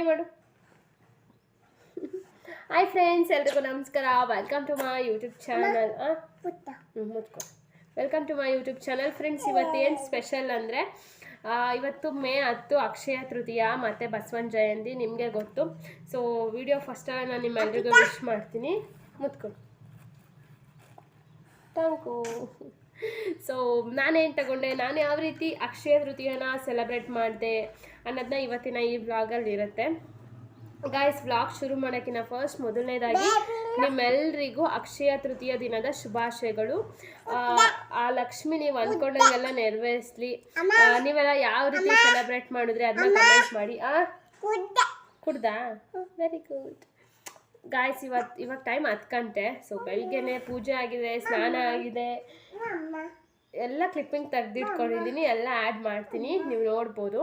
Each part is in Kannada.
ಹಾಯ್ ಮಾಡು ಹಾಯ್ ಫ್ರೆಂಡ್ಸ್ ಎಲ್ರಿಗೂ ನಮಸ್ಕಾರ. Welcome to my YouTube channel ಮುತ್ಕೊ welcome to my YouTube channel friends ಇವತ್ತು ಏನು ಸ್ಪೆಷಲ್ ಅಂದರೆ ಇವತ್ತು ಮೇ ಹತ್ತು ಅಕ್ಷಯ ತೃತೀಯ ಮತ್ತು ಬಸವನ್ ಜಯಂತಿ ನಿಮಗೆ ಗೊತ್ತು. ಸೊ ವಿಡಿಯೋ ಫಸ್ಟ್ ನಾನು ನಿಮ್ಮೆಲ್ರಿಗೂ ವಿಶ್ ಮಾಡ್ತೀನಿ. ಮುತ್ಕೊಂಡು ಥ್ಯಾಂಕ್ ಯು ಸೊ ನಾನೇನು ತಗೊಂಡೆ? ನಾನು ಯಾವ ರೀತಿ ಅಕ್ಷಯ ತೃತೀಯನ ಸೆಲೆಬ್ರೇಟ್ ಮಾಡಿದೆ? ಅನ್ನೋದನ್ನ ಇವತ್ತಿನ ಈ ವ್ಲಾಗಲ್ಲಿ ಇರುತ್ತೆ. ಗಾಯ್ಸ್ ವ್ಲಾಗ್ ಶುರು ಮಾಡೋಕ್ಕಿಂತ ಫಸ್ಟ್ ಮೊದಲನೇದಾಗಿ ನಿಮ್ಮೆಲ್ಲರಿಗೂ ಅಕ್ಷಯ ತೃತೀಯ ದಿನದ ಶುಭಾಶಯಗಳು. ಆ, ಲಕ್ಷ್ಮಿ ನೀವು ಅಂದ್ಕೊಂಡಂಗೆಲ್ಲ ನೆರವೇರಿಸ್ಲಿ. ನೀವೆಲ್ಲ ಯಾವ ರೀತಿ ಸೆಲೆಬ್ರೇಟ್ ಮಾಡಿದ್ರೆ ಅದನ್ನ ಕಮೆಂಟ್ ಮಾಡಿ ಕುಡ್ದಾ? ವೆರಿ ಗುಡ್ ಗಾಯ್ಸ್ ಇವತ್ತು ಇವಾಗ ಟೈಮ್ ಹತ್ತು ಗಂಟೆ. ಸೊ ಬೆಳಿಗ್ಗೆನೆ ಪೂಜೆ ಆಗಿದೆ ಸ್ನಾನ ಆಗಿದೆ. ಎಲ್ಲ ಕ್ಲಿಪ್ಪಿಂಗ್ ತೆಗೆದಿಟ್ಕೊಂಡಿದ್ದೀನಿ ಎಲ್ಲ ಆ್ಯಡ್ ಮಾಡ್ತೀನಿ ನೀವು ನೋಡ್ಬೋದು.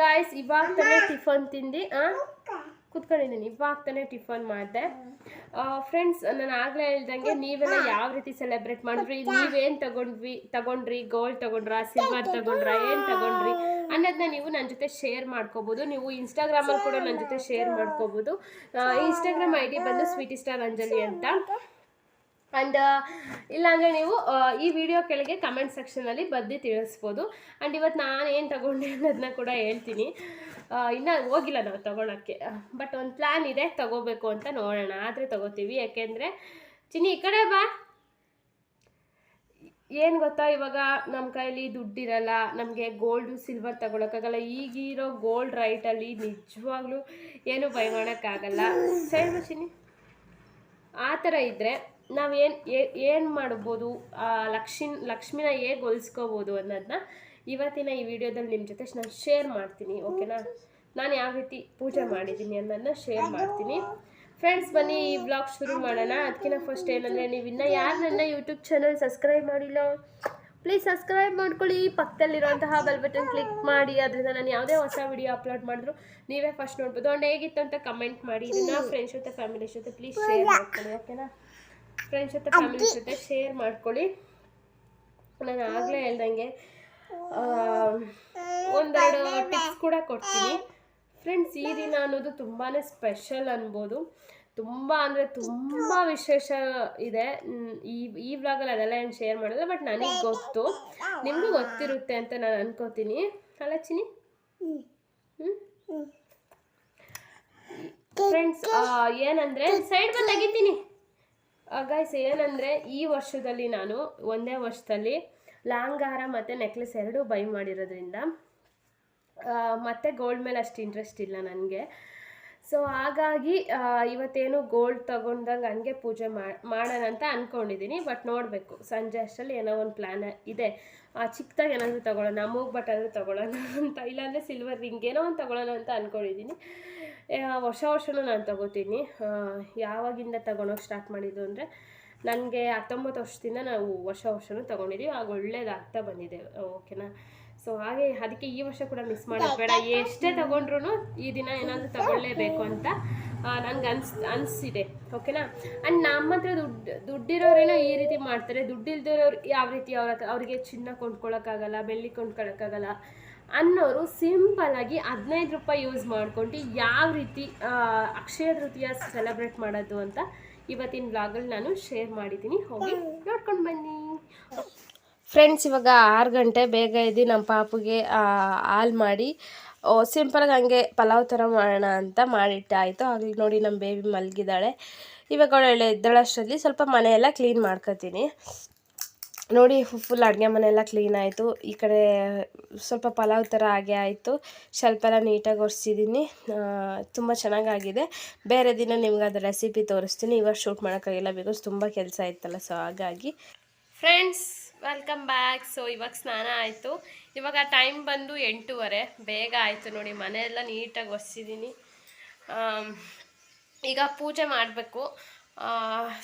ಗಾಯ್ಸ್ ಇವಾಗ ತಾನೇ ಟಿಫನ್ ತಿಂದು ಕುತ್ಕೊಂಡಿದ್ದೀನಿ ಇವಾಗ ತಾನೇ ಟಿಫನ್ ಮಾಡಿದೆ. ಫ್ರೆಂಡ್ಸ್ ನಾನು ಆಗ್ಲೇ ಹೇಳ್ದಂಗೆ ನೀವೆಲ್ಲ ಯಾವ ರೀತಿ ಸೆಲೆಬ್ರೇಟ್ ಮಾಡಿದ್ರಿ? ನೀವೇನು ತಗೊಂಡ್ವಿ ತಗೊಂಡ್ರಿ? ಗೋಲ್ಡ್ ತಗೊಂಡ್ರಾ ಸಿಲ್ವರ್ ತಗೊಂಡ್ರಾ? ಏನು ತಗೊಂಡ್ರಿ? ಅನ್ನೋದನ್ನ ನೀವು ನನ್ನ ಜೊತೆ ಶೇರ್ ಮಾಡ್ಕೋಬೋದು. ನೀವು ಇನ್ಸ್ಟಾಗ್ರಾಮಲ್ಲಿ ಕೂಡ ನನ್ನ ಜೊತೆ ಶೇರ್ ಮಾಡ್ಕೋಬೋದು. ಇನ್ಸ್ಟಾಗ್ರಾಮ್ ಐ ಡಿ ಬಂದು ಸ್ವೀಟಿ ಸ್ಟಾರ್ ಅಂಜಲಿ ಅಂತ. ಆ್ಯಂಡ್ ಇಲ್ಲಾಂದರೆ ನೀವು ಈ ವಿಡಿಯೋ ಕೆಳಗೆ ಕಮೆಂಟ್ ಸೆಕ್ಷನಲ್ಲಿ ಬದ್ದು ತಿಳಿಸ್ಬೋದು. ಆ್ಯಂಡ್ ಇವತ್ತು ನಾನು ಏನು ತಗೊಂಡೆ ಅನ್ನೋದನ್ನ ಕೂಡ ಹೇಳ್ತೀನಿ. ಇನ್ನೂ ಹೋಗಿಲ್ಲ ನಾವು ತೊಗೊಳಕ್ಕೆ. ಬಟ್ ಒಂದು ಪ್ಲ್ಯಾನ್ ಇದೆ, ತಗೋಬೇಕು ಅಂತ ನೋಡೋಣ. ಆದರೆ ತಗೋತೀವಿ. ಯಾಕೆಂದರೆ, ಚಿನ್ನಿ, ಈ ಕಡೆ ಬಾ. ಏನು ಗೊತ್ತಾ, ಇವಾಗ ನಮ್ಮ ಕೈಲಿ ದುಡ್ಡಿರಲ್ಲ. ನಮಗೆ ಗೋಲ್ಡು ಸಿಲ್ವರ್ ತಗೊಳಕ್ಕಾಗಲ್ಲ. ಈಗಿರೋ ಗೋಲ್ಡ್ ರೈಟಲ್ಲಿ ನಿಜವಾಗ್ಲೂ ಏನು ಬೈ ಮಾಡೋಕ್ಕಾಗಲ್ಲ ಸರಿ ಚಿನ್ನಿ. ಆ ಥರ ಇದ್ದರೆ ನಾವೇನು ಏನು ಮಾಡ್ಬೋದು? ಲಕ್ಷ್ಮಿ ಲಕ್ಷ್ಮಿನ ಹೇಗೆ ಹೊಲಿಸ್ಕೋಬೋದು ಅನ್ನೋದನ್ನ ಇವತ್ತಿನ ಈ ವಿಡಿಯೋದಲ್ಲಿ ನಿಮ್ಮ ಜೊತೆ ನಾನು ಶೇರ್ ಮಾಡ್ತೀನಿ ಓಕೆನಾ ನಾನು ಯಾವ ರೀತಿ ಪೂಜೆ ಮಾಡಿದ್ದೀನಿ ಅನ್ನೋದನ್ನ ಶೇರ್ ಮಾಡ್ತೀನಿ. ಫ್ರೆಂಡ್ಸ್ ಬನ್ನಿ, ಈ ಬ್ಲಾಗ್ ಶುರು ಮಾಡೋಣ. ಅದಕ್ಕಿಂತ ಫಸ್ಟ್ ಏನಂದರೆ ನೀವು ಇನ್ನೂ ಯಾರು ನನ್ನ ಯೂಟ್ಯೂಬ್ ಚಾನಲ್ ಸಬ್ಸ್ಕ್ರೈಬ್ ಮಾಡಿಲ್ಲ ಪ್ಲೀಸ್ ಸಬ್ಸ್ಕ್ರೈಬ್ ಮಾಡ್ಕೊಳ್ಳಿ. ಪಕ್ಕದಲ್ಲಿರುವಂತಹ ಬೆಲ್ ಬಟನ್ ಕ್ಲಿಕ್ ಮಾಡಿ. ಅದರಿಂದ ನಾನು ಯಾವುದೇ ಹೊಸ ವಿಡಿಯೋ ಅಪ್ಲೋಡ್ ಮಾಡಿದ್ರು ನೀವೇ ಫಸ್ಟ್ ನೋಡ್ಬೋದು. ಅಂಡ್ ಹೇಗಿತ್ತು ಅಂತ ಕಮೆಂಟ್ ಮಾಡಿ. ಇದನ್ನು ಫ್ರೆಂಡ್ಸ್ ಜೊತೆ ಫ್ಯಾಮಿಲಿ ಜೊತೆ ಪ್ಲೀಸ್ ಶೇರ್ ಮಾಡ್ಕೊಳ್ಳಿ ಓಕೆನಾ ಫ್ರೆಂಡ್ಸ್ ಜೊತೆ ಫ್ಯಾಮಿಲಿ ಜೊತೆ ಶೇರ್ ಮಾಡ್ಕೊಳ್ಳಿ. ನಾನು ಆಗಲೇ ಹೇಳ್ದಂಗೆ ಒಂದೆರಡು ಟಿಪ್ಸ್ ಕೂಡ ಕೊಡ್ತೀನಿ. ಫ್ರೆಂಡ್ಸ್ ಈ ದಿನ ಅನ್ನೋದು ತುಂಬಾ ಸ್ಪೆಷಲ್ ಅನ್ಬೋದು. ತುಂಬ ಅಂದರೆ ತುಂಬ ವಿಶೇಷ ಇದೆ. ಈ ಈ ವ್ಲಾಗಲ್ಲಿ ಅದೆಲ್ಲ ಏನು ಶೇರ್ ಮಾಡೋಲ್ಲ ಬಟ್ ನನಗೆ ಗೊತ್ತು. ನಿಮಗೂ ಗೊತ್ತಿರುತ್ತೆ ಅಂತ ನಾನು ಅನ್ಕೋತೀನಿ. ಅಲ್ಲ ಚಿನಿ ಫ್ರೆಂಡ್ಸ್ ಏನಂದರೆ ಸೈಡ್ ಬಂದು ತೆಗಿತೀನಿ. ಗೈಸ್ ಏನಂದರೆ ಈ ವರ್ಷದಲ್ಲಿ ನಾನು ಒಂದೇ ವರ್ಷದಲ್ಲಿ ಲಾಂಗಾರ ಮತ್ತು ನೆಕ್ಲೆಸ್ ಎರಡೂ ಬೈ ಮಾಡಿರೋದ್ರಿಂದ ಮತ್ತೆ ಗೋಲ್ಡ್ ಮೇಲೆ ಅಷ್ಟು ಇಂಟ್ರೆಸ್ಟ್ ಇಲ್ಲ ನನಗೆ. ಸೊ ಹಾಗಾಗಿ ಇವತ್ತೇನು ಗೋಲ್ಡ್ ತಗೊಂಡಂಗೆ ಹಂಗೆ ಪೂಜೆ ಮಾಡೋಣ ಅಂತ ಅಂದ್ಕೊಂಡಿದ್ದೀನಿ ಬಟ್ ನೋಡಬೇಕು. ಸಂಜೆ ಅಷ್ಟರಲ್ಲಿ ಏನೋ ಒಂದು ಪ್ಲ್ಯಾನ್ ಇದೆ. ಚಿಕ್ಕದಾಗಿ ಏನಾದರೂ ತೊಗೊಳ್ಳೋಣ ಮೂಗ್ ಬಟ್ ಆದರೂ ತೊಗೊಳ್ಳೋಣ ಅಂತ, ಇಲ್ಲಾಂದರೆ ಸಿಲ್ವರ್ ರಿಂಗ್ ಏನೋ ಒಂದು ತೊಗೊಳ್ಳೋಣ ಅಂತ ಅಂದ್ಕೊಂಡಿದ್ದೀನಿ ವರ್ಷ ವರ್ಷನೂ ನಾನು ತಗೋತೀನಿ. ಯಾವಾಗಿಂದ ತಗೊಳೋಕೆ ಸ್ಟಾರ್ಟ್ ಮಾಡಿದ್ದು ಅಂದರೆ ನನಗೆ ಹತ್ತೊಂಬತ್ತು ವರ್ಷದಿಂದ ನಾವು ವರ್ಷ ವರ್ಷವೂ ತೊಗೊಂಡಿದ್ದೀವಿ ಆಗ ಒಳ್ಳೇದಾಗ್ತಾ ಬಂದಿದೆ. ಓಕೆನಾ? ಸೊ ಹಾಗೆ ಅದಕ್ಕೆ ಈ ವರ್ಷ ಕೂಡ ಮಿಸ್ ಮಾಡೋದು ಬೇಡ. ಎಷ್ಟೇ ತೊಗೊಂಡ್ರು ಈ ದಿನ ಏನಾದರೂ ತಗೊಳ್ಳೇಬೇಕು ಅಂತ ನನಗೆ ಅನ್ಸ್, ಅನಿಸಿದೆ. ಓಕೆನಾ? ಆ್ಯಂಡ್ ನಮ್ಮ ಹತ್ರ ದುಡ್ಡು, ದುಡ್ಡಿರೋರೇನೋ ಈ ರೀತಿ ಮಾಡ್ತಾರೆ. ದುಡ್ಡಿಲ್ದಿರೋರು ಯಾವ ರೀತಿ ಅವ್ರ ಅವರಿಗೆ ಚಿನ್ನ ಕೊಂಡ್ಕೊಳ್ಳೋಕ್ಕಾಗಲ್ಲ ಬೆಳ್ಳಿ ಕೊಂಡ್ಕೊಳಕ್ಕಾಗಲ್ಲ ಅನ್ನೋರು ಆಗಿ ಹದಿನೈದು ರೂಪಾಯಿ ಯೂಸ್ ಮಾಡ್ಕೊಂಡು ಯಾವ ರೀತಿ ಅಕ್ಷಯ ತೃತೀಯ ಸೆಲೆಬ್ರೇಟ್ ಮಾಡೋದು ಅಂತ ಇವತ್ತಿನ ಬ್ಲಾಗಲ್ಲಿ ನಾನು ಶೇರ್ ಮಾಡಿದ್ದೀನಿ. ಹೋಗಿ ನೋಡ್ಕೊಂಡು ಬನ್ನಿ. ಫ್ರೆಂಡ್ಸ್ ಇವಾಗ ಆರು ಗಂಟೆ, ಬೇಗ ಇದ್ದು ನಮ್ಮ ಪಾಪುಗೆ ಹಾಲು ಮಾಡಿ ಸಿಂಪಲಾಗಿ ಹಂಗೆ ಪಲಾವ್ ಥರ ಮಾಡೋಣ ಅಂತ ಮಾಡಿಟ್ಟಾಯಿತು ಆಗಲಿ ನೋಡಿ ನಮ್ಮ ಬೇಬಿ ಮಲಗಿದ್ದಾಳೆ. ಇವಾಗ ಅವಳು ಎದ್ದಳಷ್ಟರಲ್ಲಿ ಸ್ವಲ್ಪ ಮನೆಯೆಲ್ಲ ಕ್ಲೀನ್ ಮಾಡ್ಕೊತೀನಿ. ನೋಡಿ ಫುಲ್ ಅಡುಗೆ ಮನೆಯೆಲ್ಲ ಕ್ಲೀನ್ ಆಯಿತು. ಈ ಕಡೆ ಸ್ವಲ್ಪ ಪಲಾವ್ ಥರ ಹಾಗೆ ಆಯಿತು. ಸ್ವಲ್ಪ ಎಲ್ಲ ನೀಟಾಗಿ ಒರೆಸಿದ್ದೀನಿ ತುಂಬ ಚೆನ್ನಾಗಾಗಿದೆ. ಬೇರೆ ದಿನ ನಿಮ್ಗೆ ಅದು ರೆಸಿಪಿ ತೋರಿಸ್ತೀನಿ. ಇವಾಗ ಶೂಟ್ ಮಾಡೋಕ್ಕಾಗಿಲ್ಲ ಬಿಕಾಸ್ ತುಂಬ ಕೆಲಸ ಇತ್ತಲ್ಲ ಸೊ ಹಾಗಾಗಿ. ಫ್ರೆಂಡ್ಸ್ ವೆಲ್ಕಮ್ ಬ್ಯಾಕ್ ಸೊ ಇವಾಗ ಸ್ನಾನ ಆಯಿತು. ಇವಾಗ ಟೈಮ್ ಬಂದು ಎಂಟೂವರೆ. ಬೇಗ ಆಯಿತು ನೋಡಿ, ಮನೆಯೆಲ್ಲ ನೀಟಾಗಿ ಒರೆಸಿದ್ದೀನಿ ಈಗ ಪೂಜೆ ಮಾಡಬೇಕು.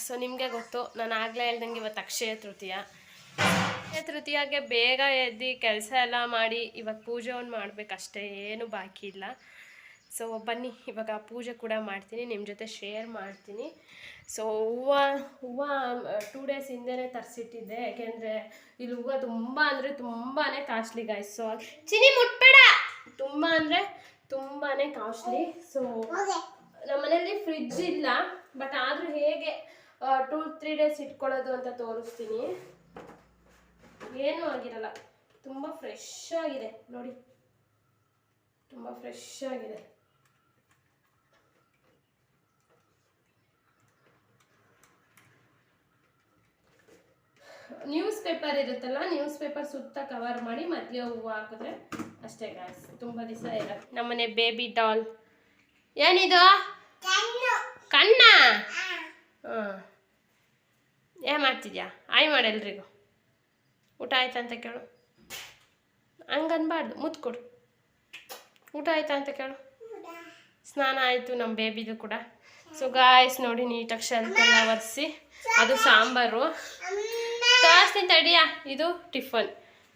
ಸೊ ನಿಮಗೆ ಗೊತ್ತು, ನಾನು ಆಗಲೇ ಹೇಳ್ದಂಗೆ ಇವತ್ತು ಅಕ್ಷಯ ತೃತೀಯ. ತೃತೀಯಗೆ ಬೇಗ ಎದ್ದು ಕೆಲಸ ಎಲ್ಲ ಮಾಡಿ ಇವಾಗ ಪೂಜೆ ಒಂದು ಮಾಡಬೇಕಷ್ಟೇ ಏನು ಬಾಕಿ ಇಲ್ಲ. ಸೊ ಬನ್ನಿ, ಇವಾಗ ಪೂಜೆ ಕೂಡ ಮಾಡ್ತೀನಿ ನಿಮ್ಮ ಜೊತೆ ಶೇರ್ ಮಾಡ್ತೀನಿ. ಸೊ ಹೂವು ಹೂವು ಟೂ ಡೇಸ್ ಹಿಂದೆನೇ ತರಿಸಿಟ್ಟಿದ್ದೆ, ಯಾಕೆಂದರೆ ಇಲ್ಲಿ ಹೂವು ತುಂಬ ಅಂದರೆ ತುಂಬಾ ಕಾಸ್ಟ್ಲಿ ಗಾಯ್ಸ್ ಸೊ ಚಿನಿ ಮುಟ್ಬೇಡ! ತುಂಬ ಅಂದರೆ ತುಂಬಾ ಕಾಸ್ಟ್ಲಿ ಸೊ ನಮ್ಮ ಮನೇಲಿ ಫ್ರಿಡ್ಜ್ ಇಲ್ಲ ಬಟ್ ಆದರೂ ಹೇಗೆ ಟೂ ತ್ರೀ ಡೇಸ್ ಇಟ್ಕೊಳ್ಳೋದು ಅಂತ ತೋರಿಸ್ತೀನಿ. ಏನೂ ಆಗಿರಲ್ಲ. ತುಂಬ ಫ್ರೆಶ್ ಆಗಿದೆ. ನೋಡಿ. ತುಂಬ ಫ್ರೆಶ್ ಆಗಿದೆ. ನ್ಯೂಸ್ ಪೇಪರ್ ಇರುತ್ತಲ್ಲ ನ್ಯೂಸ್ ಪೇಪರ್ ಸುತ್ತ ಕವರ್ ಮಾಡಿ ಮಧ್ಯೆ ಹೂವು ಹಾಕಿದ್ರೆ ಅಷ್ಟೇ ಗ್ಯಾಸ್ ತುಂಬ ದಿವಸ ಇಲ್ಲ. ನಮ್ಮನೆ ಬೇಬಿ ಡಾಲ್ ಏನಿದು? ಕಣ್ಣ. ಹಾಂ. ಏ ಮಾಡ್ತಿದ್ಯಾ? ಆಯ್ ಮಾಡಿ ಎಲ್ರಿಗೂ. ಊಟ ಆಯ್ತಾ ಅಂತ ಕೇಳು. ಹಂಗನ್ಬಾರ್ದು ಮುತ್ತು ಕೊಡು ಊಟ ಆಯ್ತಾ ಅಂತ ಕೇಳು. ಸ್ನಾನ ಆಯಿತು ನಮ್ಮ ಬೇಬಿದು ಕೂಡ. ಸೊ ಗಾಯ್ಸ್ ನೋಡಿ ನೀಟಾಗಿ ಶೆಲ್ಫ್ ಎಲ್ಲ ಒರೆಸಿ. ಅದು ಸಾಂಬಾರು. ತೋರಿಸ್ತೀನಿ ತಡಿಯಾ, ಇದು ಟಿಫನ್.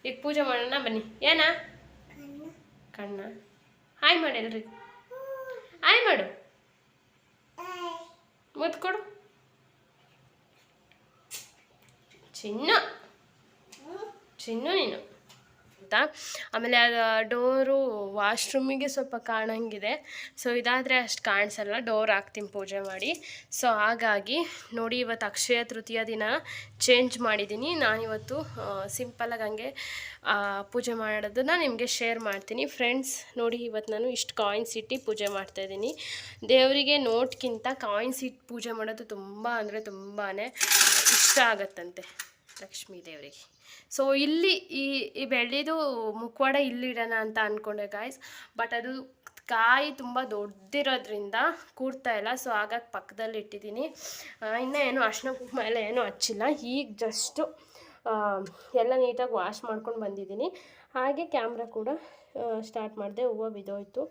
ಈಗ ಪೂಜೆ ಮಾಡೋಣ, ಬನ್ನಿ. ಏನ? ಕಣ್ಣ. ಹಾಯ್ ಮಾಡಿ ಎಲ್ರಿ ಹಾಯ್ ಮಾಡು. ಮುತ್ಕೊಡು. ಕೊಡು ಚಿನ್ನು. ಚಿನ್ನು ನೀನು ಅಂತ ಆಮೇಲೆ ಅದು ಡೋರು ವಾಶ್ರೂಮಿಗೆ ಸ್ವಲ್ಪ ಕಾಣಂಗಿದೆ. ಸೊ, ಇದಾದರೆ ಅಷ್ಟು ಕಾಣಿಸಲ್ಲ. ಡೋರ್ ಹಾಕ್ತೀನಿ ಪೂಜೆ ಮಾಡಿ. ಸೊ, ಹಾಗಾಗಿ ನೋಡಿ, ಇವತ್ತು ಅಕ್ಷಯ ತೃತೀಯ ದಿನ ಚೇಂಜ್ ಮಾಡಿದ್ದೀನಿ. ನಾನಿವತ್ತು ಸಿಂಪಲಾಗಿ ಹಂಗೆ ಪೂಜೆ ಮಾಡೋದನ್ನು ನಿಮಗೆ ಶೇರ್ ಮಾಡ್ತೀನಿ. ಫ್ರೆಂಡ್ಸ್, ನೋಡಿ, ಇವತ್ತು ನಾನು ಇಷ್ಟು ಕಾಯಿನ್ಸ್ ಇಟ್ಟು ಪೂಜೆ ಮಾಡ್ತಾಯಿದ್ದೀನಿ ದೇವರಿಗೆ ನೋಟ್ಗಿಂತ ಕಾಯಿನ್ಸ್ ಇಟ್ಟು ಪೂಜೆ ಮಾಡೋದು ತುಂಬ ಅಂದರೆ ತುಂಬಾ ಇಷ್ಟ ಆಗತ್ತಂತೆ ಲಕ್ಷ್ಮೀ ದೇವರಿಗೆ. ಸೊ ಇಲ್ಲಿ ಈ ಈ ಬೆಳ್ಳಿದು ಮುಖವಾಡ ಇಲ್ಲಿಡೋಣ ಅಂತ ಅಂದ್ಕೊಂಡೆ ಗಾಯ್ಸ್ ಬಟ್ ಅದು ಕಾಯಿ ತುಂಬ ದೊಡ್ಡದಿರೋದ್ರಿಂದ ಕೂಡ್ತಾ ಇಲ್ಲ. ಸೊ ಹಾಗಾಗಿ ಪಕ್ಕದಲ್ಲಿ ಇಟ್ಟಿದ್ದೀನಿ. ಇನ್ನು ಇನ್ನೂ ಏನು ಅರ್ಶಿನ ಕುಂಕುಮ ಎಲ್ಲ ಏನೂ ಹಚ್ಚಿಲ್ಲ. ಈಗ ಜಸ್ಟು ಎಲ್ಲ ನೀಟಾಗಿ ವಾಶ್ ಮಾಡ್ಕೊಂಡು ಬಂದಿದ್ದೀನಿ. ಹಾಗೆ ಕ್ಯಾಮ್ರಾ ಕೂಡ ಸ್ಟಾರ್ಟ್ ಮಾಡಿದೆ. ಹೂವು ಬಿದ್ದೋಯ್ತು.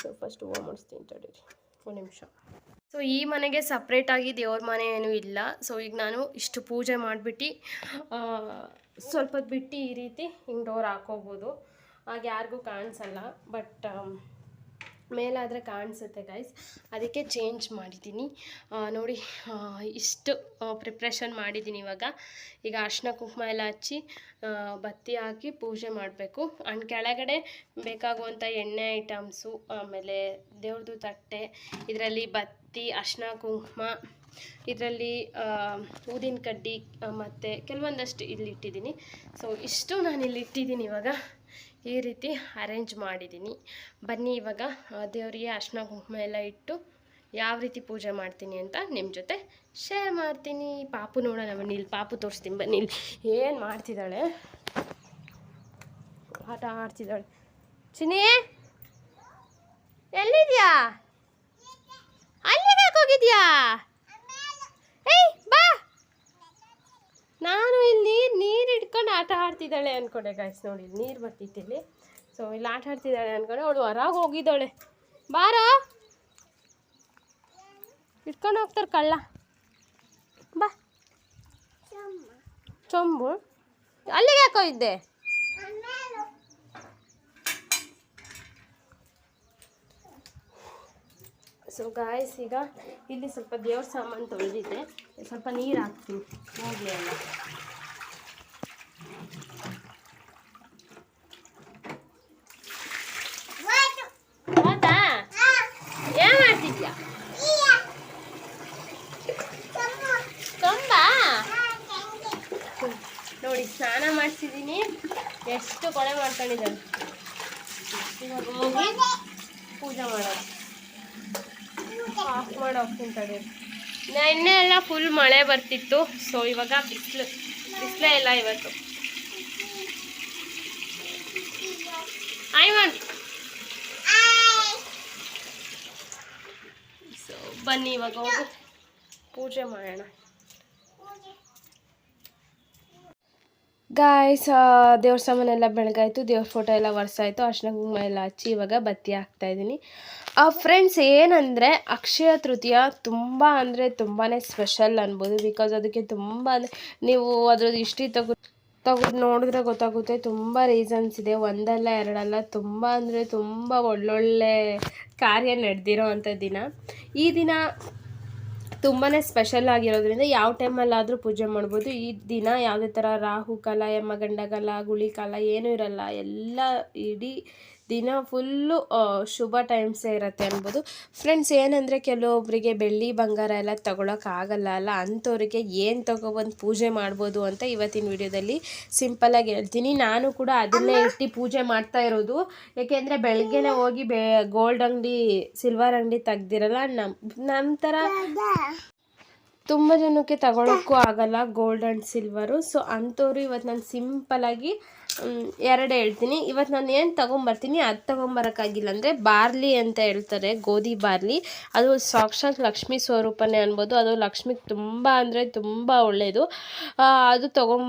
ಸೊ ಫಸ್ಟ್ ಹೂವು ಮಾಡಿಸ್ತೀನಿ ತಡೀರಿ. ಒಂದು ನಿಮಿಷ. ಸೊ ಈ ಮನೆಗೆ ಸಪ್ರೇಟಾಗಿ ದೇವ್ರ ಮನೆ ಏನೂ ಇಲ್ಲ. ಸೊ ಈಗ ನಾನು ಇಷ್ಟು ಪೂಜೆ ಮಾಡಿಬಿಟ್ಟು ಸ್ವಲ್ಪ ಬಿಟ್ಟು ಈ ರೀತಿ ಹಿಂಗೆ ಡೋರ್ ಹಾಕೋಬೋದು. ಹಾಗೆ ಯಾರಿಗೂ ಕಾಣಿಸಲ್ಲ. ಬಟ್ ಮೇಲಾದರೆ ಕಾಣಿಸುತ್ತೆ ಗೈಸ್ ಅದಕ್ಕೆ ಚೇಂಜ್ ಮಾಡಿದ್ದೀನಿ. ನೋಡಿ ಇಷ್ಟು ಪ್ರಿಪ್ರೇಷನ್ ಮಾಡಿದ್ದೀನಿ ಇವಾಗ. ಈಗ ಅರ್ಶಿನ ಕುಂಕುಮ ಎಲ್ಲ ಹಚ್ಚಿ ಬತ್ತಿ ಹಾಕಿ ಪೂಜೆ ಮಾಡಬೇಕು. ಆ್ಯಂಡ್ ಕೆಳಗಡೆ ಬೇಕಾಗುವಂಥ ಎಣ್ಣೆ ಐಟಮ್ಸು ಆಮೇಲೆ ದೇವ್ರದ್ದು ತಟ್ಟೆ, ಇದರಲ್ಲಿ ಬತ್ತಿ ಅರ್ಶಿನ ಕುಂಕುಮ, ಇದರಲ್ಲಿ ಊದಿನ ಕಡ್ಡಿ ಮತ್ತು ಕೆಲವೊಂದಷ್ಟು ಇಲ್ಲಿ ಇಟ್ಟಿದ್ದೀನಿ. ಸೊ ಇಷ್ಟು ನಾನು ಇಲ್ಲಿ ಇಟ್ಟಿದ್ದೀನಿ ಇವಾಗ. ಈ ರೀತಿ ಅರೇಂಜ್ ಮಾಡಿದ್ದೀನಿ. ಬನ್ನಿ ಇವಾಗ ದೇವರಿಗೆ ಅರ್ಶಿನ ಕುಂಕುಮ ಎಲ್ಲ ಇಟ್ಟು ಯಾವ ರೀತಿ ಪೂಜೆ ಮಾಡ್ತೀನಿ ಅಂತ ನಿಮ್ಮ ಜೊತೆ ಶೇರ್ ಮಾಡ್ತೀನಿ. ಪಾಪು ನೋಡೋಣ, ಬನ್ನಿ, ಇಲ್ಲಿ ಪಾಪು ತೋರಿಸ್ತೀನಿ, ಬನ್ನಿ, ಇಲ್ಲಿ ಏನು ಮಾಡ್ತಿದ್ದಾಳೆ? ಆಟ ಆಡ್ತಿದ್ದಾಳೆ. ಚಿನಿ ಎಲ್ಲಿದ್ಯಾ ಅಲ್ಲಿಗೆ ಹೋಗಿದ್ಯಾ ಏಯ್ ಬಾ ನಾನು ಇಲ್ಲಿ ನೀರು ಹಿಡ್ಕೊಂಡು ಆಟ ಆಡ್ತಿದ್ದಾಳೆ ಅನ್ಕೊಂಡೆ ಗಾಯ್ಸ್ ನೋಡಿ, ನೀರು ಇಲ್ಲಿ ಸೊ ಇಲ್ಲಿ ಆಟ ಆಡ್ತಿದ್ದಾಳೆ ಅಂದ್ಕೊಂಡೆ ಅವಳು ಹೊರಗೆ ಹೋಗಿದ್ದಾಳೆ. ಬಾರ? ಇಟ್ಕೊಂಡು ಹೋಗ್ತಾರೆ ಕಳ್ಳ. ಬಾ. ಚೊಂಬು. ಅಲ್ಲಿಗೆ ಯಾಕೋ ಇದ್ದೆ? ಸೊ ಗಾಯ್ಸ್ ಈಗ ಇಲ್ಲಿ ಸ್ವಲ್ಪ ದೇವ್ರ ಸಾಮಾನು ತೊಳೆದಿದ್ದೆ. ಸ್ವಲ್ಪ ನೀರು ಹಾಕ್ತೀನಿ. ಹೋಗಲಿ ಅಲ್ಲ ಹೌದಾ ಏನು ಮಾಡ್ತಿದ್ಯಾ ತುಂಬ ನೋಡಿ ಸ್ನಾನ ಮಾಡಿಸಿದ್ದೀನಿ ಎಷ್ಟು ಕೊಳೆ ಮಾಡ್ಕೊಂಡಿದ್ದಾನೆ ಇವಾಗ ಹೋಗಿ ಪೂಜೆ ಮಾಡೋದು. ಆಫ್ ಮಾಡಿ ಹೋಗ್ತೀನಿ ತಡೆ ನಿನ್ನೆ ಎಲ್ಲ ಫುಲ್ ಮಳೆ ಬರ್ತಿತ್ತು. ಸೊ ಇವಾಗ ಬಿಸಿಲು, ಬಿಸಿಲೇ ಇಲ್ಲ ಇವತ್ತು. ಐ ಮಾಡಿ ಸೊ ಬನ್ನಿ ಇವಾಗ ಹೋಗಿ. ಪೂಜೆ ಮಾಡೋಣ. ಗಾಯ್ಸ್ ದೇವ್ರ ಸಾಮಾನೆಲ್ಲ ಬೆಳಗಾಯಿತು, ದೇವ್ರ ಫೋಟೋ ಎಲ್ಲ ಒರೆಸಾಯ್ತು. ಅರ್ಶಿನ ಕುಂಕುಮ ಎಲ್ಲ ಹಚ್ಚಿ ಇವಾಗ ಬತ್ತಿ ಹಾಕ್ತಾ ಇದ್ದೀನಿ ಫ್ರೆಂಡ್ಸ್ ಏನಂದರೆ ಅಕ್ಷಯ ತೃತೀಯ ತುಂಬ ಅಂದರೆ ತುಂಬಾ ಸ್ಪೆಷಲ್ ಅನ್ಬೋದು. ಬಿಕಾಸ್ ಅದಕ್ಕೆ ತುಂಬ ನೀವು ಅದ್ರದ್ದು ಹಿಸ್ಟ್ರಿ ತಗೋ ತಗೊಂಡು ನೋಡಿದ್ರೆ ಗೊತ್ತಾಗುತ್ತೆ. ತುಂಬ ರೀಸನ್ಸ್ ಇದೆ. ಒಂದಲ್ಲ, ಎರಡಲ್ಲ, ತುಂಬ ಅಂದರೆ ತುಂಬ ಒಳ್ಳೊಳ್ಳೆ ಕಾರ್ಯ ನಡೆದಿರೋ ಅಂಥ ದಿನ. ಈ ದಿನ ತುಂಬಾ ಸ್ಪೆಷಲ್ ಆಗಿರೋದ್ರಿಂದ ಯಾವ ಟೈಮಲ್ಲಾದರೂ ಪೂಜೆ ಮಾಡ್ಬೋದು. ಈ ದಿನ ಯಾವುದೇ ಥರ ರಾಹು ಕಾಲ ಯಮಗಂಡ ಕಾಲ ಗುಳಿ ಕಾಲ ಏನೂ ಇರಲ್ಲ. ಎಲ್ಲ ಇಡೀ ದಿನ ಫುಲ್ಲು ಶುಭ ಟೈಮ್ಸೇ ಇರುತ್ತೆ ಅನ್ಬೋದು. ಫ್ರೆಂಡ್ಸ್ ಏನಂದರೆ ಕೆಲವೊಬ್ಬರಿಗೆ ಬೆಳ್ಳಿ ಬಂಗಾರ ಎಲ್ಲ ತಗೊಳಕ್ಕಾಗಲ್ಲ ಅಲ್ಲ? ಅಂಥವ್ರಿಗೆ ಏನು ತಗೊಬಂದು ಪೂಜೆ ಮಾಡ್ಬೋದು ಅಂತ ಇವತ್ತಿನ ವಿಡಿಯೋದಲ್ಲಿ ಸಿಂಪಲಾಗಿ ಹೇಳ್ತೀನಿ. ನಾನು ಕೂಡ ಅದನ್ನೇ ಇಟ್ಟು ಪೂಜೆ ಮಾಡ್ತಾ ಇರೋದು. ಯಾಕೆಂದರೆ ಬೆಳಗ್ಗೆನೇ ಹೋಗಿ ಬೆ ಗೋಲ್ಡ್ ಅಂಗಡಿ ಸಿಲ್ವರ್ ಅಂಗಡಿ ತೆಗ್ದಿರಲ್ಲ ನಮ್ಮ ನಂತರ ತುಂಬ ಜನಕ್ಕೆ ತಗೊಳಕ್ಕೂ ಆಗಲ್ಲ ಗೋಲ್ಡ್ ಆ್ಯಂಡ್ ಸಿಲ್ವರು ಸೊ ಅಂಥವ್ರು ಇವತ್ತು ನಾನು ಸಿಂಪಲಾಗಿ ಎರಡು ಹೇಳ್ತೀನಿ. ಇವತ್ತು ನಾನು ಏನು ತೊಗೊಂಬರ್ತೀನಿ, ಅದು ತೊಗೊಂಬರೋಕ್ಕಾಗಿಲ್ಲ ಅಂದರೆ ಬಾರ್ಲಿ ಅಂತ ಹೇಳ್ತಾರೆ, ಗೋಧಿ ಬಾರ್ಲಿ ಅದು ಸಾಕ್ಷಾತ್ ಲಕ್ಷ್ಮೀ ಸ್ವರೂಪನೇ ಅನ್ಬೋದು. ಅದು ಲಕ್ಷ್ಮಿಗೆ ತುಂಬ ಅಂದರೆ ತುಂಬ ಒಳ್ಳೆಯದು ಅದು ತೊಗೊಂ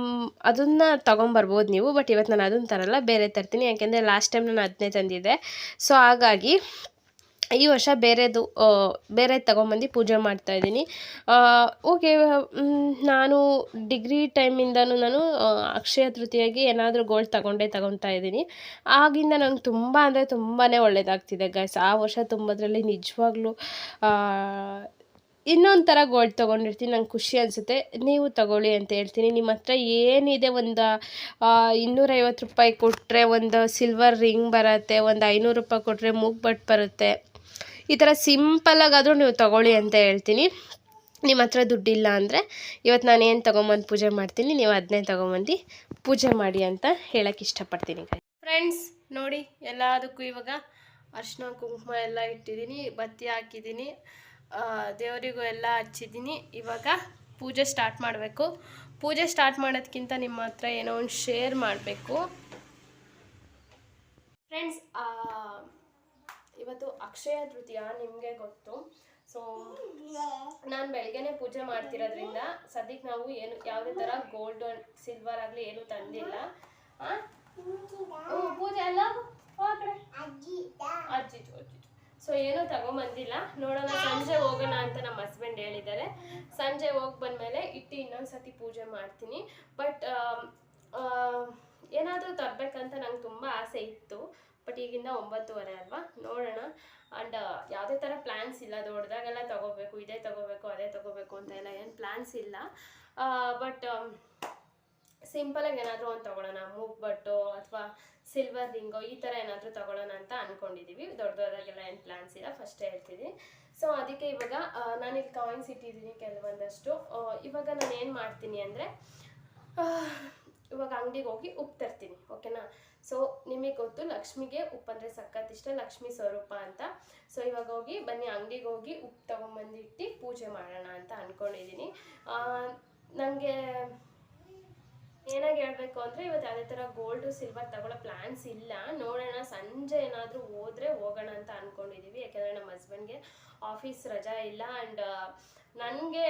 ಅದನ್ನು ತೊಗೊಂಬರ್ಬೋದು ನೀವು ಬಟ್ ಇವತ್ತು ನಾನು ಅದನ್ನು ತರಲ್ಲ, ಬೇರೆ ತರ್ತೀನಿ. ಯಾಕೆಂದರೆ ಲಾಸ್ಟ್ ಟೈಮ್ ನಾನು ಅದನ್ನೇ ತಂದಿದ್ದೆ. ಸೊ ಹಾಗಾಗಿ ಈ ವರ್ಷ ಬೇರೆದು ಬೇರೆ ತಗೊಂಬಂದು ಪೂಜೆ ಮಾಡ್ತಾಯಿದ್ದೀನಿ ಓಕೆ ನಾನು ಡಿಗ್ರಿ ಟೈಮಿಂದನೂ ನಾನು ಅಕ್ಷಯ ತೃತೀಯಾಗಿ ಏನಾದರೂ ಗೋಲ್ಡ್ ತಗೊಂಡೇ ತಗೊತಾ ಇದ್ದೀನಿ. ಆಗಿಂದ ನಂಗೆ ತುಂಬ ಅಂದರೆ ತುಂಬಾ ಒಳ್ಳೆಯದಾಗ್ತಿದೆ ಗೈಸ್ ಆ ವರ್ಷ ತುಂಬದ್ರಲ್ಲಿ ನಿಜವಾಗ್ಲೂ ಇನ್ನೊಂದು ಥರ ಗೋಲ್ಡ್ ತೊಗೊಂಡಿರ್ತೀನಿ. ನಂಗೆ ಖುಷಿ ಅನಿಸುತ್ತೆ. ನೀವು ತಗೊಳ್ಳಿ ಅಂತ ಹೇಳ್ತೀನಿ. ನಿಮ್ಮ ಹತ್ರ ಏನಿದೆ ಒಂದು ಇನ್ನೂರೈವತ್ತು ರೂಪಾಯಿ ಕೊಟ್ಟರೆ ಒಂದು ಸಿಲ್ವರ್ ರಿಂಗ್ ಬರುತ್ತೆ, ಒಂದು ಐನೂರು ರೂಪಾಯಿ ಕೊಟ್ಟರೆ ಮೂಗ್ ಬಟ್ ಬರುತ್ತೆ. ಈ ಥರ ಸಿಂಪಲಾಗಾದರೂ ನೀವು ತಗೊಳ್ಳಿ ಅಂತ ಹೇಳ್ತೀನಿ. ನಿಮ್ಮ ಹತ್ರ ದುಡ್ಡಿಲ್ಲ ಅಂದರೆ ಇವತ್ತು ನಾನು ಏನು ತೊಗೊಂಬಂದು ಪೂಜೆ ಮಾಡ್ತೀನಿ, ನೀವು ಅದನ್ನೇ ತೊಗೊಂಬಂದು ಪೂಜೆ ಮಾಡಿ ಅಂತ ಹೇಳಕ್ಕೆ ಇಷ್ಟಪಡ್ತೀನಿ ಫ್ರೆಂಡ್ಸ್ ನೋಡಿ ಎಲ್ಲದಕ್ಕೂ ಇವಾಗ ಅರ್ಶಿನ ಕುಂಕುಮ ಎಲ್ಲ ಇಟ್ಟಿದ್ದೀನಿ ಬತ್ತಿ ಹಾಕಿದ್ದೀನಿ ದೇವರಿಗೂ ಎಲ್ಲ ಹಚ್ಚಿದ್ದೀನಿ ಇವಾಗ ಪೂಜೆ ಸ್ಟಾರ್ಟ್ ಮಾಡಬೇಕು. ಪೂಜೆ ಸ್ಟಾರ್ಟ್ ಮಾಡೋದಕ್ಕಿಂತ ನಿಮ್ಮ ಹತ್ರ ಏನೋ ಒಂದು ಶೇರ್ ಮಾಡಬೇಕು. ಫ್ರೆಂಡ್ಸ್ ಇವತ್ತು ಅಕ್ಷಯ ತೃತೀಯ ನಿಮಗೆ ಗೊತ್ತು. ಸೊ ನಾನು ಬೆಳಗ್ಗೆನೆ ಪೂಜೆ ಮಾಡ್ತಿರೋದ್ರಿಂದ ಸದ್ಯಕ್ಕೆ ನಾವು ಏನು ಯಾವುದೇ ಥರ ಗೋಲ್ಡ್ ಸಿಲ್ವರ್ ಆಗಲಿ ಏನು ತಂದಿಲ್ಲ? ಪೂಜೆ ಆ ಅಜ್ಜಿ ಅಜ್ಜಿ ಸೊ ಏನೂ ತಗೊಂಬಂದಿಲ್ಲ. ನೋಡೋಣ, ಸಂಜೆ ಹೋಗೋಣ ಅಂತ ನಮ್ಮ ಹಸ್ಬೆಂಡ್ ಹೇಳಿದ್ದಾರೆ. ಸಂಜೆ ಹೋಗಿ ಬಂದಮೇಲೆ ಇಟ್ಟು ಇನ್ನೊಂದ್ಸತಿ ಪೂಜೆ ಮಾಡ್ತೀನಿ. ಬಟ್ ಏನಾದರೂ ತರಬೇಕಂತ ನಂಗೆ ತುಂಬ ಆಸೆ ಇತ್ತು. ಬಟ್ ಈಗಿಂದ ಒಂಬತ್ತುವರೆ ಅಲ್ವಾ? ನೋಡೋಣ. ಆ್ಯಂಡ್ ಯಾವುದೇ ಥರ ಪ್ಲ್ಯಾನ್ಸ್ ಇಲ್ಲ. ದೊಡ್ಡದಾಗೆಲ್ಲ ತಗೋಬೇಕು, ಇದೇ ತಗೋಬೇಕು, ಅದೇ ತಗೋಬೇಕು ಅಂತ ಎಲ್ಲ ಏನು ಪ್ಲ್ಯಾನ್ಸ್ ಇಲ್ಲ. ಬಟ್ ಸಿಂಪಲಾಗಿ ಏನಾದರೂ ಒಂದು ತೊಗೊಳ್ಳೋಣ. ಮೂಗ್ ಬಟ್ಟು ಅಥವಾ ಸಿಲ್ವರ್ ರಿಂಗು ಈ ಥರ ಏನಾದರೂ ತೊಗೊಳ್ಳೋಣ ಅಂತ ಅಂದ್ಕೊಂಡಿದ್ದೀವಿ ದೊಡ್ಡ ದೊಡ್ಡದಾಗೆಲ್ಲ ಏನು ಪ್ಲ್ಯಾನ್ಸ್ ಇಲ್ಲ. ಫಸ್ಟೇ ಹೇಳ್ತೀನಿ ಸೊ ಅದಕ್ಕೆ ಇವಾಗ ನಾನು ಇಲ್ಲಿ ಕಾಯಿನ್ಸ್ ಇಟ್ಟಿದ್ದೀನಿ ಕೆಲವೊಂದಷ್ಟು. ಇವಾಗ ನಾನು ಏನು ಮಾಡ್ತೀನಿ ಅಂದರೆ ಇವಾಗ ಅಂಗಡಿಗೆ ಹೋಗಿ ಉಪ್ಪು ತರ್ತೀನಿ ಓಕೆನಾ? ಸೊ ನಿಮಗೆ ಗೊತ್ತು, ಲಕ್ಷ್ಮಿಗೆ ಉಪ್ಪು ಅಂದರೆ ಸಖತ್ ಇಷ್ಟ, ಲಕ್ಷ್ಮಿ ಸ್ವರೂಪ ಅಂತ. ಸೊ ಇವಾಗ ಹೋಗಿ, ಬನ್ನಿ, ಅಂಗಡಿಗೆ ಹೋಗಿ ಉಪ್ಪು ತೊಗೊಂಬಂದಿಟ್ಟು ಪೂಜೆ ಮಾಡೋಣ ಅಂತ ಅಂದ್ಕೊಂಡಿದ್ದೀನಿ ನನಗೆ ಏನಾಗಿ ಹೇಳಬೇಕು ಅಂದರೆ, ಇವತ್ತು ಯಾವುದೇ ಥರ ಗೋಲ್ಡು ಸಿಲ್ವರ್ ತಗೊಳ್ಳೋ ಪ್ಲ್ಯಾನ್ಸ್ ಇಲ್ಲ. ನೋಡೋಣ, ಸಂಜೆ ಏನಾದರೂ ಹೋದರೆ ಹೋಗೋಣ ಅಂತ ಅಂದ್ಕೊಂಡಿದ್ದೀವಿ ಯಾಕೆಂದರೆ ನಮ್ಮ ಹಸ್ಬೆಂಡ್ಗೆ ಆಫೀಸ್ ರಜಾ ಇಲ್ಲ. ಆ್ಯಂಡ್ ನನಗೆ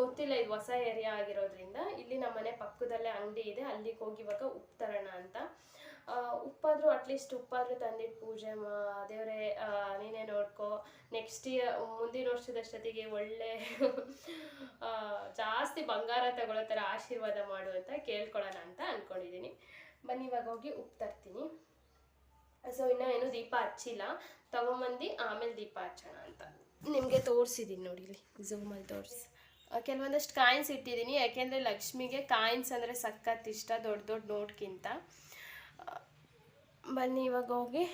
ಗೊತ್ತಿಲ್ಲ ಇದು ಹೊಸ ಏರಿಯಾ ಆಗಿರೋದ್ರಿಂದ. ಇಲ್ಲಿ ನಮ್ಮ ಮನೆ ಪಕ್ಕದಲ್ಲೇ ಅಂಗಡಿ ಇದೆ. ಅಲ್ಲಿಗೆ ಹೋಗಿ ಇವಾಗ ಉಪ್ಪು ತರೋಣ ಅಂತ. ಉಪ್ಪಾದರೂ ಅಟ್ಲೀಸ್ಟ್ ಉಪ್ಪಾದರೂ ತಂದಿಟ್ಟು ಪೂಜೆ ಮಾ, ದೇವರೇ ನೀನೇ ನೋಡ್ಕೊ. ನೆಕ್ಸ್ಟ್ ಇಯರ್ ಮುಂದಿನ ವರ್ಷದಷ್ಟೊತ್ತಿಗೆ ಒಳ್ಳೆ ಜಾಸ್ತಿ ಬಂಗಾರ ತಗೊಳ್ಳೋ ಥರ ಆಶೀರ್ವಾದ ಮಾಡು ಅಂತ ಕೇಳ್ಕೊಳ್ಳೋಣ ಅಂತ ಅಂದ್ಕೊಂಡಿದ್ದೀನಿ ಬನ್ನಿ, ಇವಾಗ ಹೋಗಿ ಉಪ್ಪು ತರ್ತೀನಿ. ಸೊ ಇನ್ನೂ ಏನು ದೀಪ ಹಚ್ಚಿಲ್ಲ. ತಗೊಂಬಂದು ಆಮೇಲೆ ದೀಪ ಹಚ್ಚೋಣ ಅಂತ. ನಿಮಗೆ ತೋರಿಸಿದ್ದೀನಿ ನೋಡಿ ಇಲ್ಲಿ ಝೂಮಲ್ಲಿ ತೋರಿಸಿ. ಕೆಲವೊಂದಷ್ಟು ಕಾಯಿನ್ಸ್ ಇಟ್ಟಿದ್ದೀನಿ ಯಾಕೆಂದರೆ ಲಕ್ಷ್ಮಿಗೆ ಕಾಯಿನ್ಸ್ ಅಂದರೆ ಸಖತ್ ಇಷ್ಟ, ದೊಡ್ಡ ದೊಡ್ಡ ನೋಟ್ಗಿಂತ. ಬನ್ನಿ ಇವಾಗ ಹೋಗಿ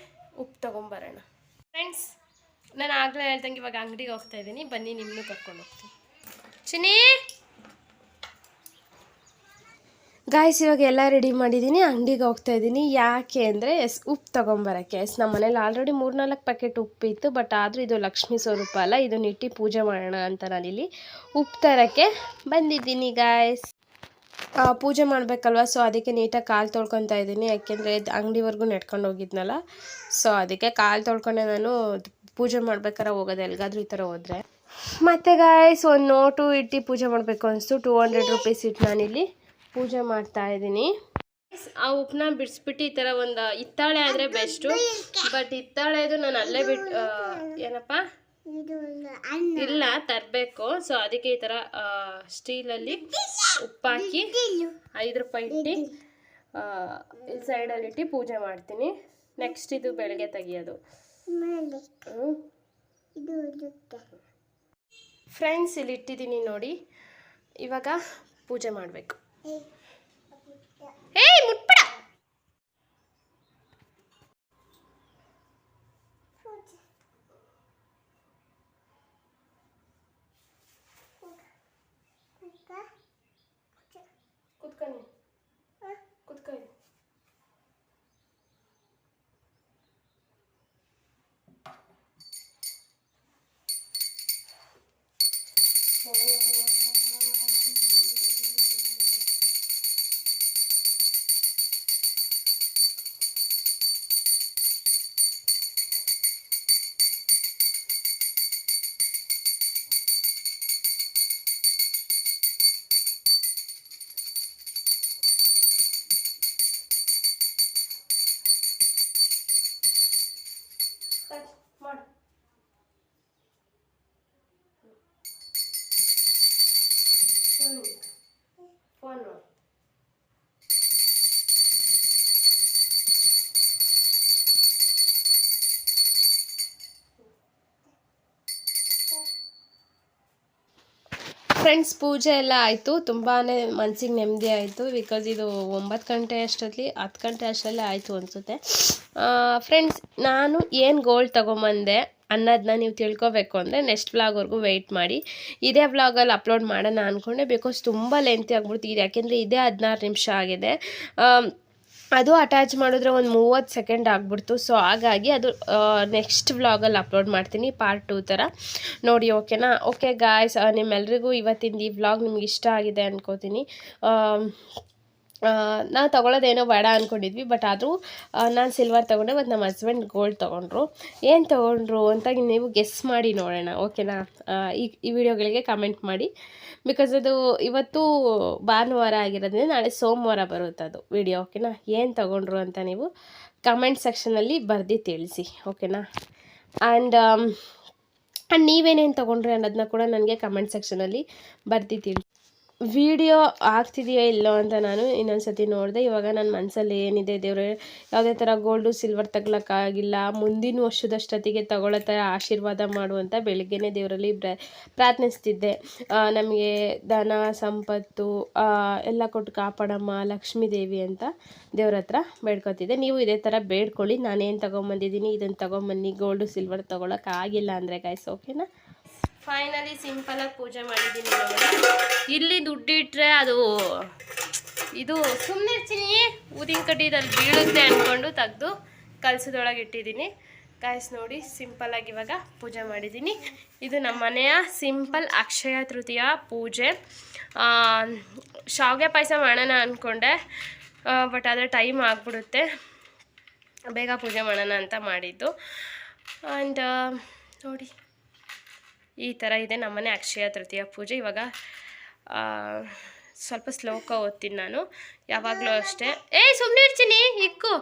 ಉಪ್ಪು ತೊಗೊಂಬರೋಣ. ಫ್ರೆಂಡ್ಸ್ ನಾನು ಆಗಲೇ ಹೇಳ್ದಂಗೆ ಇವಾಗ ಅಂಗಡಿಗೆ ಹೋಗ್ತಾ ಇದ್ದೀನಿ ಬನ್ನಿ ನಿಮ್ಮನ್ನು ಕರ್ಕೊಂಡು ಹೋಗ್ತೀನಿ. ಚಿನಿ ಗಾಯ್ಸ್ ಇವಾಗ ಎಲ್ಲ ರೆಡಿ ಮಾಡಿದ್ದೀನಿ ಅಂಗಡಿಗೆ ಹೋಗ್ತಾ ಇದ್ದೀನಿ ಯಾಕೆ ಅಂದರೆ, ಎಸ್, ಉಪ್ಪು ತೊಗೊಂಬರೋಕ್ಕೆ. ಎಸ್, ನಮ್ಮ ಮನೇಲಿ ಆಲ್ರೆಡಿ ಮೂರ್ನಾಲ್ಕು ಪ್ಯಾಕೆಟ್ ಉಪ್ಪು ಇತ್ತು ಬಟ್ ಆದರೂ ಇದು ಲಕ್ಷ್ಮಿ ಸ್ವರೂಪ ಅಲ್ಲ. ಇದನ್ನ ಇಟ್ಟು ಪೂಜೆ ಮಾಡೋಣ ಅಂತ ನಾನಿಲ್ಲಿ ಉಪ್ಪು ತರೋಕ್ಕೆ ಬಂದಿದ್ದೀನಿ ಗಾಯ್ಸ್ ಪೂಜೆ ಮಾಡಬೇಕಲ್ವ? ಸೊ ಅದಕ್ಕೆ ನೀಟಾಗಿ ಕಾಲು ತೊಳ್ಕೊತಾ ಇದ್ದೀನಿ ಯಾಕೆಂದರೆ ಅಂಗಡಿವರೆಗೂ ನೆಡ್ಕೊಂಡು ಹೋಗಿದ್ನಲ್ಲ. ಸೊ ಅದಕ್ಕೆ ಕಾಲು ತೊಳ್ಕೊಂಡೆ ನಾನು. ಪೂಜೆ ಮಾಡ್ಬೇಕಾರೆ ಹೋಗೋದು. ಎಲ್ಗಾದ್ರೂ ಈ ಥರ ಹೋದರೆ. ಮತ್ತು ಗಾಯ್ಸ್ ಒಂದು ನೋಟು ಇಟ್ಟು ಪೂಜೆ ಮಾಡಬೇಕು ಅನಿಸ್ತು. ಟೂ ಹಂಡ್ರೆಡ್ ರುಪೀಸ್ ಇಟ್ಟು ನಾನಿಲ್ಲಿ ಪೂಜೆ ಮಾಡ್ತಾ ಇದ್ದೀನಿ. ಆ ಉಪ್ಪನ್ನ ಬಿಡಿಸ್ಬಿಟ್ಟು ಈ ಥರ ಒಂದು ಹಿತ್ತಾಳೆ ಆದರೆ ಬೆಸ್ಟು ಬಟ್ ಹಿತ್ತಾಳೆದು ನಾನು ಅಲ್ಲೇ ಬಿಟ್ಟು ಏನಪ್ಪ? ಇಲ್ಲ ತರಬೇಕು. ಸೊ ಅದಕ್ಕೆ ಈ ಥರ ಸ್ಟೀಲಲ್ಲಿ ಉಪ್ಪಾಕಿ ಐದು ರೂಪಾಯಿ ಇಟ್ಟು ಆ, ಇಲ್ಲಿ ಸೈಡಲ್ಲಿ ಇಟ್ಟು ಪೂಜೆ ಮಾಡ್ತೀನಿ. ನೆಕ್ಸ್ಟ್ ಇದು ಬೆಳಗ್ಗೆ ತೆಗಿಯೋದು. ಫ್ರೆಂಡ್ಸ್ ಇಲ್ಲಿ ಇಟ್ಟಿದ್ದೀನಿ ನೋಡಿ. ಇವಾಗ ಪೂಜೆ ಮಾಡಬೇಕು. ಏಯ್ ಮುಟ್ಬೇಡ ಫ್ರೆಂಡ್ಸ್ ಪೂಜೆ ಎಲ್ಲ ಆಯಿತು. ತುಂಬಾ ಮನ್ಸಿಗೆ ನೆಮ್ಮದಿ ಆಯಿತು. ಬಿಕಾಸ್ ಇದು ಒಂಬತ್ತು ಗಂಟೆ ಅಷ್ಟರಲ್ಲಿ, ಹತ್ತು ಗಂಟೆ ಅಷ್ಟರಲ್ಲೇ ಆಯಿತು ಅನಿಸುತ್ತೆ. ಫ್ರೆಂಡ್ಸ್ ನಾನು ಏನು ಗೋಲ್ಡ್ ತೊಗೊಂಬಂದೆ ಅನ್ನೋದನ್ನ ನೀವು ತಿಳ್ಕೊಬೇಕು ಅಂದರೆ ನೆಕ್ಸ್ಟ್ ವ್ಲಾಗ್ವರೆಗೂ ವೆಯ್ಟ್ ಮಾಡಿ. ಇದೇ ವ್ಲಾಗಲ್ಲಿ ಅಪ್ಲೋಡ್ ಮಾಡೋಣ ಅಂದ್ಕೊಂಡೆ ಬಿಕಾಸ್ ತುಂಬ ಲೆಂತಿ ಆಗ್ಬಿಡ್ತಿದೆ. ಯಾಕೆಂದರೆ ಇದೇ ಹದಿನಾರು ನಿಮಿಷ ಆಗಿದೆ. ಅದು ಅಟ್ಯಾಚ್ ಮಾಡಿದ್ರೆ ಒಂದು ಮೂವತ್ತು ಸೆಕೆಂಡ್ ಆಗಿಬಿಡ್ತು. ಸೊ ಹಾಗಾಗಿ ಅದು ನೆಕ್ಸ್ಟ್ ವ್ಲಾಗಲ್ಲಿ ಅಪ್ಲೋಡ್ ಮಾಡ್ತೀನಿ ಪಾರ್ಟ್ ಟೂ ಥರ ನೋಡಿ ಓಕೆನಾ ಓಕೆ ಗಾಯ್ಸ್ ನಿಮ್ಮೆಲ್ಲರಿಗೂ ಇವತ್ತಿನ ಈ ವ್ಲಾಗ್ ನಿಮ್ಗೆ ಇಷ್ಟ ಆಗಿದೆ ಅನ್ಕೋತೀನಿ. ನಾವು ತೊಗೊಳೋದೇನೋ ಬೇಡ ಅಂದ್ಕೊಂಡಿದ್ವಿ ಬಟ್ ಆದರೂ ನಾನು ಸಿಲ್ವರ್ ತೊಗೊಂಡೆ ಮತ್ತು ನಮ್ಮ ಹಸ್ಬೆಂಡ್ ಗೋಲ್ಡ್ ತೊಗೊಂಡ್ರು. ಏನು ತೊಗೊಂಡ್ರು ಅಂತ ನೀವು ಗೆಸ್ ಮಾಡಿ ನೋಡೋಣ ಓಕೆನಾ ಈ ಈ ವಿಡಿಯೋಗಳಿಗೆ ಕಮೆಂಟ್ ಮಾಡಿ. ಬಿಕಾಸ್ ಅದು ಇವತ್ತು ಭಾನುವಾರ ಆಗಿರೋದ್ರಿಂದ ನಾಳೆ ಸೋಮವಾರ ಬರುತ್ತೆ ಅದು ವಿಡಿಯೋ ಓಕೆನಾ ಏನು ತೊಗೊಂಡ್ರು ಅಂತ ನೀವು ಕಮೆಂಟ್ ಸೆಕ್ಷನಲ್ಲಿ ಬರೆದು ತಿಳಿಸಿ ಓಕೆನಾ ಆ್ಯಂಡ್ ಆ್ಯಂಡ್ ನೀವೇನೇನು ತೊಗೊಂಡ್ರಿ ಅನ್ನೋದನ್ನ ಕೂಡ ನನಗೆ ಕಮೆಂಟ್ ಸೆಕ್ಷನಲ್ಲಿ ಬರ್ದು ತಿಳಿ ವಿಡಿಯೋ ಆಗ್ತಿದೆಯೋ ಇಲ್ಲೋ ಅಂತ ನಾನು ಇನ್ನೊಂದು ಸತಿ ನೋಡಿದೆ. ಇವಾಗ ನನ್ನ ಮನಸ್ಸಲ್ಲಿ ಏನಿದೆ ದೇವ್ರೆ, ಯಾವುದೇ ಥರ ಗೋಲ್ಡು ಸಿಲ್ವರ್ ತಗೊಳಕ್ಕಾಗಿಲ್ಲ ಮುಂದಿನ ವರ್ಷದಷ್ಟೊತ್ತಿಗೆ ತಗೊಳ್ಳೋ ಥರ ಆಶೀರ್ವಾದ ಮಾಡುವಂಥ ಬೆಳಗ್ಗೆನೇ ದೇವರಲ್ಲಿ ಬ್ರ ನಮಗೆ ಧನ, ಸಂಪತ್ತು ಎಲ್ಲ ಕೊಟ್ಟು ಕಾಪಾಡಮ್ಮ, ಲಕ್ಷ್ಮೀ ದೇವಿ ಅಂತ ದೇವ್ರ ಹತ್ರ ಬೇಡ್ಕೊತಿದ್ದೆ. ನೀವು ಇದೇ ಥರ ಬೇಡ್ಕೊಳ್ಳಿ. ನಾನೇನು ತೊಗೊಂಬಂದಿದ್ದೀನಿ ಇದನ್ನು ತೊಗೊಂಬನ್ನಿ. ಗೋಲ್ಡು ಸಿಲ್ವರ್ ತೊಗೊಳಕ್ಕಾಗಿಲ್ಲ ಅಂದರೆ ಗಾಯ್ಸ್ ಓಕೆನಾ ಫೈನಲಿ ಸಿಂಪಲಾಗಿ ಪೂಜೆ ಮಾಡಿದ್ದೀನಿ ಇಲ್ಲಿ ದುಡ್ಡಿಟ್ರೆ ಅದು, ಇದು ಸುಮ್ಮನೆ ಇರ್ತೀನಿ. ಊದಿನ ಕಡ್ಡಿದಲ್ಲಿ ಬೀಳುತ್ತೆ ಅಂದ್ಕೊಂಡು ತೆಗೆದು ಕಲಸದೊಳಗೆ ಇಟ್ಟಿದ್ದೀನಿ. ಕಾಯಿಸ್ ನೋಡಿ ಸಿಂಪಲಾಗಿ ಇವಾಗ ಪೂಜೆ ಮಾಡಿದ್ದೀನಿ. ಇದು ನಮ್ಮ ಮನೆಯ ಸಿಂಪಲ್ ಅಕ್ಷಯ ತೃತೀಯ ಪೂಜೆ. ಶಾವಿಗೆ ಪಾಯಸ ಮಾಡೋಣ ಅಂದ್ಕೊಂಡೆ ಬಟ್ ಆದರೆ ಟೈಮ್ ಆಗಿಬಿಡುತ್ತೆ. ಬೇಗ ಪೂಜೆ ಮಾಡೋಣ ಅಂತ ಮಾಡಿದ್ದು. ಆ್ಯಂಡ್ ನೋಡಿ. ಈ ಥರ ಇದೆ ನಮ್ಮನೆ ಅಕ್ಷಯ ತೃತೀಯ ಪೂಜೆ. ಇವಾಗ ಸ್ವಲ್ಪ ಶ್ಲೋಕ ಓದ್ತೀನಿ ನಾನು. ಯಾವಾಗಲೂ ಅಷ್ಟೇ. ಏಯ್ ಸುಮ್ಮನೆ ಇರ್ತೀನಿ. ಇಕ್ಕು.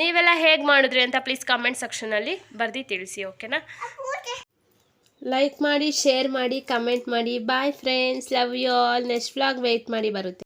ನೀವೆಲ್ಲ ಹೇಗೆ ಮಾಡಿದ್ರಿ ಅಂತ ಪ್ಲೀಸ್ ಕಮೆಂಟ್ ಸೆಕ್ಷನಲ್ಲಿ ಬರ್ದು ತಿಳಿಸಿ ಓಕೆನಾ ಲೈಕ್ ಮಾಡಿ ಶೇರ್ ಮಾಡಿ ಕಮೆಂಟ್ ಮಾಡಿ. Bye friends love you all next vlog wait ಮಾಡಿ ಬರುತ್ತೆ.